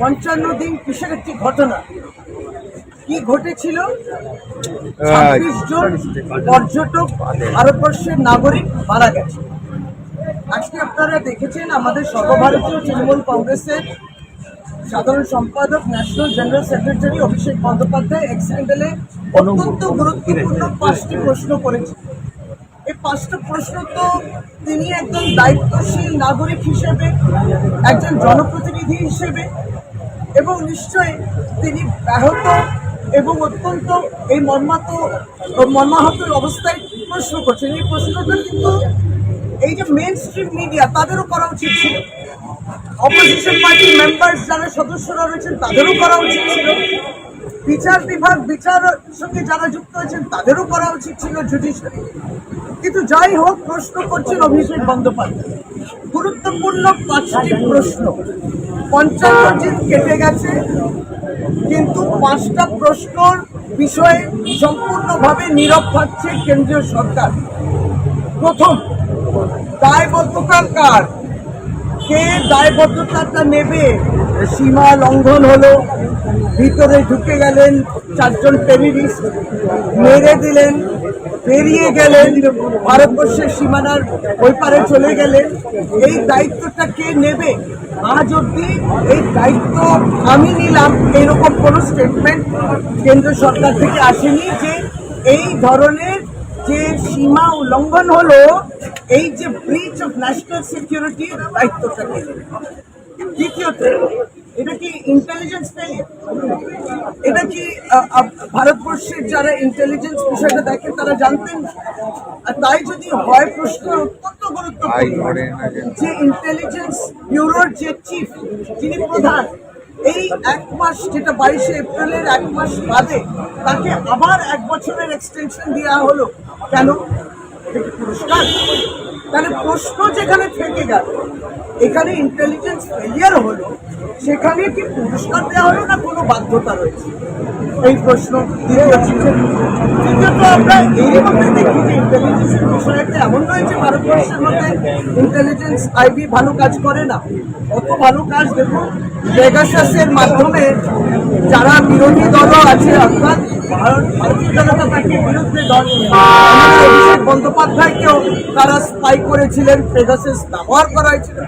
পঞ্চান্ন দিন কিসের একটি ঘটনা? কি ঘটেছিল? ছাব্বিশ জন পর্যটক ভারতবর্ষের নাগরিক মারা গেছে। আজকে আপনারা দেখেছেন আমাদের সর্বভারতীয় তৃণমূল কংগ্রেসের সাধারণ সম্পাদক ন্যাশনাল জেনারেল সেক্রেটারি অভিষেক বন্দ্যোপাধ্যায় এক্স হ্যান্ডেলে অত্যন্ত গুরুত্বপূর্ণ পাঁচটি প্রশ্ন করেছেন। এই পাঁচটা প্রশ্ন তো তিনি একজন দায়িত্বশীল নাগরিক হিসেবে একজন জনপ্রতিনিধি হিসেবে এবং নিশ্চয়ই তিনি ব্যাহত এবং অত্যন্ত এই মর্মাত, মর্মাহতের অবস্থায় প্রশ্ন করছেন। এই প্রশ্নটা কিন্তু এই যে মেন স্ট্রিম মিডিয়া তাদেরও করা উচিত ছিল। অপোজিশন পার্টির মেম্বার যারা সদস্যরা রয়েছেন, তাদেরও করা উচিত ছিল। বিচার বিভাগ বিচারের সঙ্গে যারা যুক্ত আছেন, তাদেরও করা উচিত ছিল জুডিশিয়ারি কিন্তু যাই হোক, প্রশ্ন করছেন অভিষেক বন্দ্যোপাধ্যায়। গুরুত্বপূর্ণ পাঁচটি প্রশ্ন। পঞ্চান্ন দিন কেটে গেছে, কিন্তু পাঁচটা প্রশ্নর বিষয়ে সম্পূর্ণভাবে নীরব থাকছে কেন্দ্রীয় সরকার। প্রথম দায়বদ্ধতা কার? কে দায়বদ্ধতাটা নেবে? সীমা লঙ্ঘন হলো, ভিতরে ঢুকে গেলেন চারজন টেরিরিস্ট মেরে দিলেন বেরিয়ে গেলেন, ভারতবর্ষের সীমানার ওই পারে চলে গেলেন। এই দায়িত্বটা কে নেবে? আজ অব্দি এই দায়িত্ব আমি নিলাম। এরকম কোনো স্টেটমেন্ট কেন্দ্র সরকার থেকে আসেনি যে এই ধরনের যে সীমা উল্লঙ্ঘন হলো, এই যে ব্রিচ অফ ন্যাশনাল সিকিউরিটির দায়িত্বটা কে? দ্বিতীয়ত এটা কি ইন্টেলিজেন্স ফেলিয়ার এটা কি ভারতবর্ষের যারা ইন্টেলিজেন্স বিষয়টা দেখে তারা জানতেন? আর তাই যদি হয় প্রশ্ন অত্যন্ত গুরুত্বপূর্ণ যে ইন্টেলিজেন্স ব্যুরোর যে চিফ যিনি প্রধান এই এক মাস যেটা বাইশে এপ্রিলের এক মাস বাদে তাকে আবার এক বছরের এক্সটেনশন দেওয়া হলো। কেন? পুরস্কার? তাহলে প্রশ্ন যেখানে থেকে গেল, এখানে ইন্টেলিজেন্স ফেলিয়ার হলো, সেখানে কি পুরস্কার দেওয়া হলো না কোনো বাধ্যতা রয়েছে? এই প্রশ্ন। দ্বিতীয় চিঠি তৃতীয়ত আমরা এইভাবে দেখি যে ইন্টেলিজেন্সের বিষয়টা এমন রয়েছে ভারতবর্ষের মধ্যে ইন্টেলিজেন্স আইবি ভালো কাজ করে না। অত ভালো কাজ দেখুন পেগাসাসের মাধ্যমে যারা বিরোধী দলও আছে, অর্থাৎ ভারত ভারতীয় জনতা পার্টির বিরুদ্ধে দল অভিষেক বন্দ্যোপাধ্যায়কেও তারা স্পাই করেছিলেন পেগাসাস ব্যবহার করা হয়েছিল।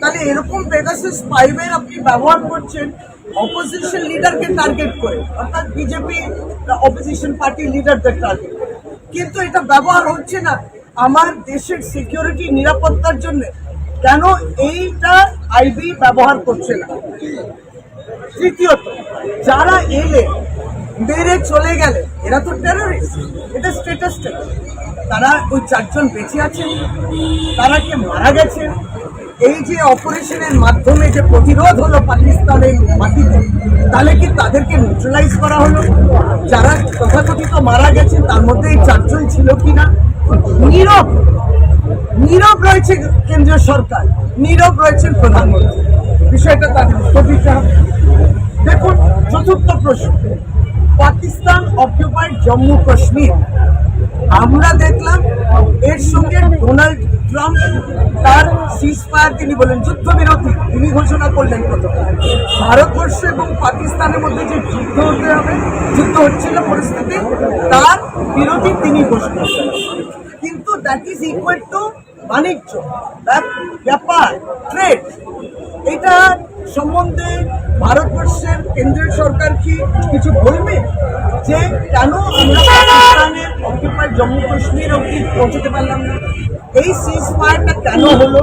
তাহলে এরকম পেগাসাস স্পাইওয়্যার আপনি ব্যবহার করছেন অপোজিশন লিডারকে টার্গেট করে, অর্থাৎ বিজেপি অপোজিশন পার্টির লিডারদের টার্গেট কিন্তু এটা ব্যবহার হচ্ছে না। আমার দেশের সিকিউরিটি নিরাপত্তার জন্য। কেন এইটা আইবি ব্যবহার করছে না। তৃতীয়ত, যারা এলে, মেরে চলে গেলে, এরা তো টেরোরিস্ট এটা স্টেটাস তারা ওই চারজন বেঁচে আছেন তারা কে মারা গেছে। এই যে অপারেশনের মাধ্যমে যে প্রতিরোধ হলো পাকিস্তানের মাটিতে, তাহলে কি তাদেরকে নিউট্রালাইজ করা হলো? যারা তথাকথিত মারা গেছে, তার মধ্যে এই চারজন ছিল কি না নীরব। নীরব রয়েছে কেন্দ্রীয় সরকার, নীরব রয়েছেন প্রধানমন্ত্রী। বিষয়টা তাদের হবে। দেখুন, চতুর্থ প্রশ্ন। পাকিস্তান অকুপাইড জম্মু কাশ্মীর। আমরা দেখলাম এর সঙ্গে ডোনাল্ড ট্রাম্প, তার সিজফায়ার তিনি বলেন, যুদ্ধবিরতি, তিনি ঘোষণা করলেন প্রথম। ভারতবর্ষ এবং পাকিস্তানের মধ্যে যে যুদ্ধ হতে হবে, যুদ্ধ হচ্ছিল পরিস্থিতি, তার বিরোধী তিনি ঘোষণা কিন্তু দ্যাট ইজ ইকুয়াল টু বাণিজ্য ব্যাপ- ব্যাপার ট্রেড এটা সম্বন্ধে ভারতবর্ষের কেন্দ্রীয় সরকার কি কিছু বলবে? যে কেন আমরা পাকিস্তানের অকুপাইড জম্মু কাশ্মীর অব্দি পৌঁছতে পারলাম না? এই সিজ ফায়ারটা কেন হলো?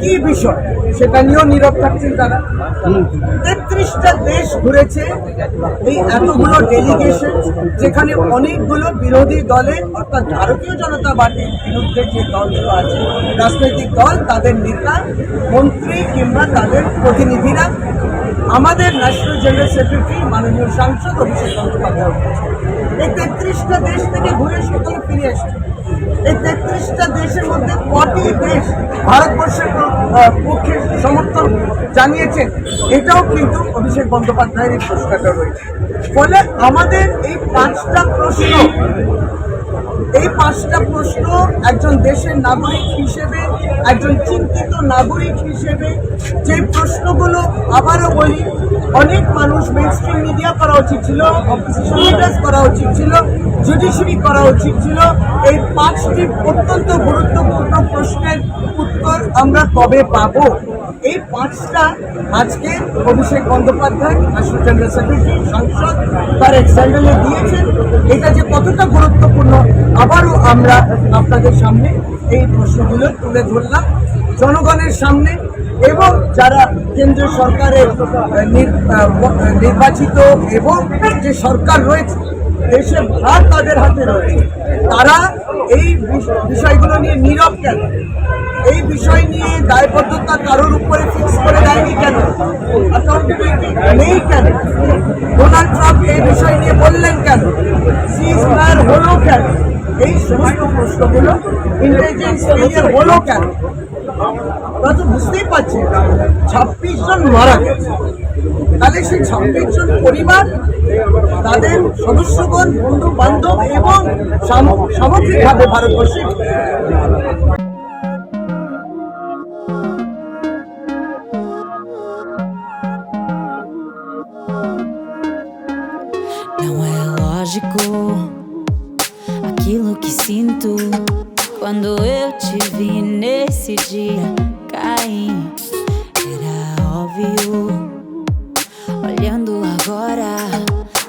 কি বিষয়? সেটা নিয়েও নীরব থাকছেন তারা। তেত্রিশটা দেশ ঘুরেছে এই এতগুলো ডেলিগেশন যেখানে অনেকগুলো বিরোধী দলে, অর্থাৎ ভারতীয় জনতা পার্টির বিরুদ্ধে যে দলগুলো আছে, রাজনৈতিক দল, তাদের নেতা, মন্ত্রী কিংবা তাদের প্রতিনিধিরা, আমাদের ন্যাশনাল জেনারেল সেক্রেটারি মাননীয় সাংসদ অভিষেক বন্দ্যোপাধ্যায়। এই তেত্রিশটা দেশ থেকে ঘুরে সকালে ফিরে এসছে। এই তেত্রিশটা দেশের মধ্যে কটি দেশ ভারতবর্ষের পক্ষে সমর্থন জানিয়েছেন এটাও কিন্তু অভিষেক বন্দ্যোপাধ্যায়ের এই প্রশ্নটা রয়েছে। ফলে আমাদের এই পাঁচটা প্রশ্ন এই পাঁচটা প্রশ্ন একজন দেশের নাগরিক হিসেবে, একজন চিন্তিত নাগরিক হিসেবে, যে প্রশ্নগুলো আবারও বলি, অনেক মানুষ মেন স্ট্রিম মিডিয়া করা উচিত ছিল অপোজিশন করা উচিত ছিল জুডিশিয়ারি করা উচিত ছিল। এই পাঁচটি অত্যন্ত গুরুত্বপূর্ণ প্রশ্নের উত্তর আমরা কবে পাবো? এই পাঁচটা আজকে অভিষেক বন্দ্যোপাধ্যায় আসিফ জেনারেল সেক্রেটারি সাংসদ তার স্যান্ডেলে দিয়েছেন। এটা যে কতটা গুরুত্বপূর্ণ, আবারও আমরা আপনাদের সামনে এই প্রশ্নগুলো তুলে ধরলাম জনগণের সামনে এবং যারা কেন্দ্রীয় সরকারের নির্বাচিত এবং যে সরকার রয়েছে দেশে ভার তাদের হাতে রয়েছে। তারা এই বিষ- বিষয়গুলো নিয়ে নীরব কেন? এই বিষয় নিয়ে দায়বদ্ধতা কারোর উপরে ফিক্স করে দেয়নি কেন? নেই কেন? ডোনাল্ড ট্রাম্প এই বিষয় নিয়ে বললেন কেন? সিজ ফায়ার হলো কেন? এই সমস্ত প্রশ্নগুলো ইন্টেলিজেন্স ফেলিয়ার হলো কেন? আপনারা তো বুঝতেই পারছেন ছাব্বিশ জন মারা গেছে। তাহলে সেই ছাব্বিশ জন পরিবার তাদের সদস্যগণ বন্ধু বান্ধব এবং সাম- সামগ্রিকভাবে ভারতবর্ষে Não é lógico aquilo que sinto quando eu te vi nesse dia cair. Era óbvio.